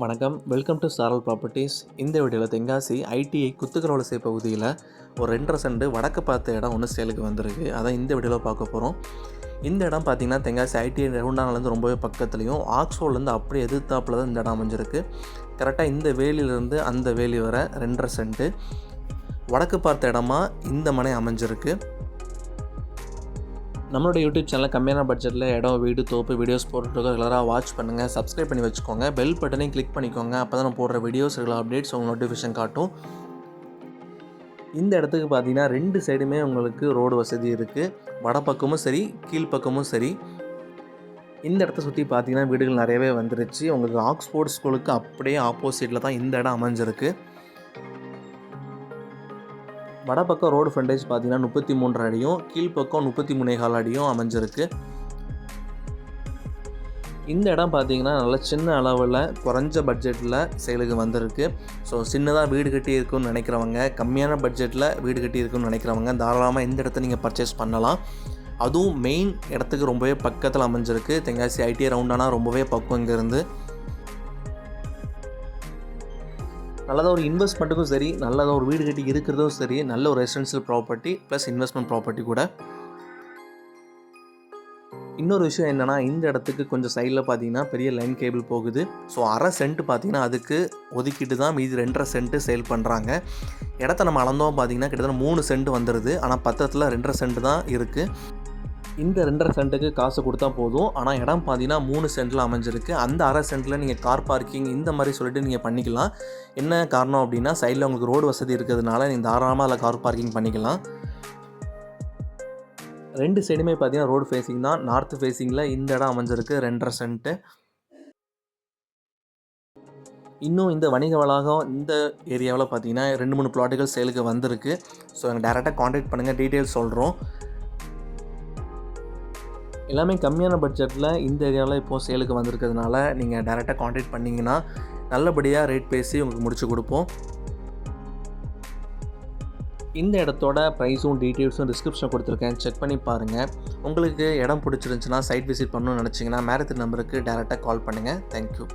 வணக்கம். Welcome to சாரல் properties இந்த வீடியோவில் தென்காசி ஐடிஐ குத்துக்கரவலசை பகுதியில் ஒரு ரெண்டரை செண்டு வடக்கு பார்த்த இடம் ஒன்று சேலுக்கு வந்திருக்கு. அதான் இந்த வீடியோவில் பார்க்க போகிறோம் இந்த இடம் பார்த்திங்கன்னா தென்காசி ஐடிஐ ரவுண்டானிலேருந்து ரொம்பவே பக்கத்துலேயும் ஆக்ஸ்ஃபோர்ட்லேருந்து அப்படியே எதிர்த்தாப்பில் தான் இந்த இடம் அமைஞ்சிருக்கு. கரெக்டாக இந்த வேலியிலேருந்து அந்த வேலி வர ரெண்டரை சென்ட்டு வடக்கு பார்த்த இடமா இந்த மனை அமைஞ்சிருக்கு. நம்மளோட யூடியூப் சேனலில் கம்மியான பட்ஜெட்டில் இடம் வீடு தோப்பு வீடியோஸ் போட்டுருக்கோம் ரெகுலராக வாட்ச் பண்ணுங்கள் சப்ஸ்கிரைப் பண்ணி வச்சுக்கோங்க. பெல் பட்டனையும் கிளிக் பண்ணிக்கோங்க. அப்போ தான் நான் போடுற வீடியோஸ் ரெகுலர் அப்டேட்ஸ் உங்கள் நோட்டிஃபிகேஷன் காட்டும். இந்த இடத்துக்கு பார்த்தீங்கன்னா ரெண்டு சைடுமே உங்களுக்கு ரோடு வசதி இருக்குது வடப்பக்கமும் சரி கீழ்ப்பக்கமும் சரி. இந்த இடத்த சுற்றி பார்த்தீங்கன்னா வீடுகள் நிறையவே வந்துருச்சு. உங்களுக்கு ஆக்ஸ்போர்ட் ஸ்கூலுக்கு அப்படியே ஆப்போசிட்டில் தான் இந்த இடம் அமைஞ்சிருக்கு. வடபக்கம் ரோடு ஃப்ரண்டேஜ் பார்த்தீங்கன்னா முப்பத்தி மூன்று அடியும் கீழ்ப்பக்கம் முப்பத்தி மூணேகால் அடியும் அமைஞ்சிருக்கு. இந்த இடம் பார்த்தீங்கன்னா நல்லா சின்ன அளவில் குறைஞ்ச பட்ஜெட்டில் செயலுக்கு வந்திருக்கு. ஸோ சின்னதாக வீடு கட்டி இருக்குன்னு நினைக்கிறவங்க கம்மியான பட்ஜெட்டில் வீடு கட்டி இருக்குன்னு நினைக்கிறவங்க தாராளமாக இந்த இடத்த நீங்கள் பர்ச்சேஸ் பண்ணலாம். அதுவும் மெயின் இடத்துக்கு ரொம்பவே பக்கத்தில் அமைஞ்சிருக்கு. தென்காசி ஐடி ரவுண்டானா ரொம்பவே பக்கம் இங்கேருந்து. நல்லதாக ஒரு இன்வெஸ்ட்மெண்ட்டுக்கும் சரி நல்லதாக ஒரு வீடு கட்டி இருக்கிறதும் சரி நல்ல ஒரு residential property plus investment property கூட. இன்னொரு விஷயம் என்னென்னா இந்த இடத்துக்கு கொஞ்சம் சைடில் பார்த்தீங்கன்னா பெரிய லைன் கேபிள் போகுது. ஸோ அரை சென்ட் பார்த்தீங்கன்னா அதுக்கு ஒதுக்கிட்டு தான் மீதி ரெண்டரை சென்ட்டு சேல் பண்ணுறாங்க இடத்த நம்ம அளந்தோம் பார்த்தீங்கன்னா கிட்டத்தட்ட மூணு சென்ட் வந்துடுது ஆனால் பத்திரத்தில் ரெண்டரை சென்ட் தான் இருக்குது இந்த ரெண்டரை சென்ட்டுக்கு காசு கொடுத்தா போதும். ஆனால் இடம் பார்த்தீங்கன்னா மூணு சென்ட்டில் அமைஞ்சிருக்கு. அந்த அரை சென்ட்டில் நீங்கள் கார் பார்க்கிங் இந்த மாதிரி சொல்லிட்டு நீங்கள் பண்ணிக்கலாம். என்ன காரணம் அப்படின்னா சைடில் உங்களுக்கு ரோடு வசதி இருக்கிறதுனால நீங்கள் தாராளமாக அதில் கார் பார்க்கிங் பண்ணிக்கலாம். ரெண்டு சைடுமே பார்த்தீங்கன்னா ரோடு ஃபேஸிங் தான். நார்த் ஃபேஸிங்கில் இந்த இடம் அமைஞ்சிருக்கு ரெண்டரை சென்ட்டு. இன்னும் இந்த வணிக வளாகம் இந்த ஏரியாவில் பார்த்தீங்கன்னா ரெண்டு மூணு பிளாட்டுகள் சேலுக்கு வந்திருக்கு. ஸோ எங்கள் டேரெக்டாக காண்டாக்ட் பண்ணுங்கள் டீட்டெயில்ஸ் சொல்கிறோம் எல்லாமே கம்மியான பட்ஜெட்டில் இந்த ஏரியாவில் இப்போது சேலுக்கு வந்திருக்கிறதுனால நீங்கள் டேரெக்டாக காண்டாக்ட் பண்ணிங்கன்னா நல்லபடியாக ரேட் பேசி உங்களுக்கு முடிச்சு கொடுப்போம். இந்த இடத்தோட ப்ரைஸும் டீட்டெயில்ஸும் டிஸ்கிரிப்ஷன் கொடுத்துருக்கேன். செக் பண்ணி பாருங்கள் உங்களுக்கு இடம் பிடிச்சிருந்துச்சுன்னா சைட் விசிட் பண்ணணும்னு நினச்சிங்கன்னா மேரத்தின் நம்பருக்கு டேரெக்டாக கால் பண்ணுங்கள் தேங்க்யூ